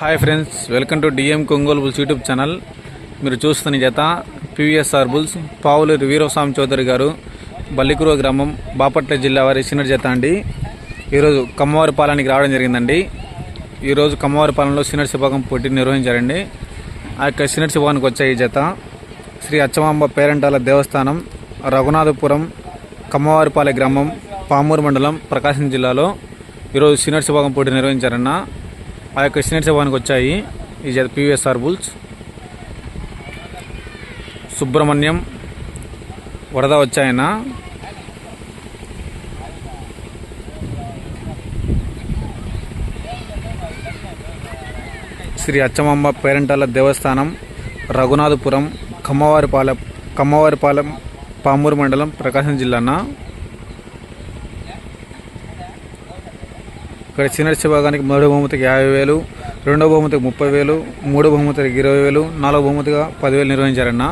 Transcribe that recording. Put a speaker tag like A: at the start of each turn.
A: Hi friends welcome to DM కొంగోలు bulls YouTube channel. మీరు చూస్తున్న జత పివిఎస్ఆర్ బుల్స్ పావులూరి వీరస్వామి చౌదరి గారు బల్లికురో గ్రామం బాపట్ల జిల్లా వారి సిన్నర్ జత అండి. ఈరోజు కమ్మవారి పాలనకి రావడం జరిగిందండి. ఈరోజు కమ్మవారి పాలనలో సిన్నర్ పోటీ నిర్వహించారండి. ఆ యొక్క సిన్నర్ శిభాగానికి వచ్చాయి ఈ జత శ్రీ అచ్చమాంబ పేరంటాల దేవస్థానం రఘునాథపురం కమ్మవారిపాలె గ్రామం పామూరు మండలం ప్రకాశం జిల్లాలో ఈరోజు సీనియర్ శిభాగం పోటీ నిర్వహించారన్న ఆ యొక్క సీనియర్ శిభాగానికి వచ్చాయి. ఈజ్ జత పివిఎస్ఆర్ బుల్స్ సుబ్రహ్మణ్యం వరద వచ్చాయన. శ్రీ అచ్చమాంబ పేరంటాల దేవస్థానం రఘునాథపురం కమ్మవారిపాలెం కమ్మవారిపాలెం పామూరు మండలం ప్రకాశం జిల్లాన. ఇక్కడ చిన్నర్చి భాగానికి మొదటి బహుమతికి యాభై వేలు రెండో బహుమతికి ముప్పై వేలు మూడో బహుమతికి ఇరవై వేలు నాలుగో బహుమతిగా పదివేలు నిర్వహించారన్న.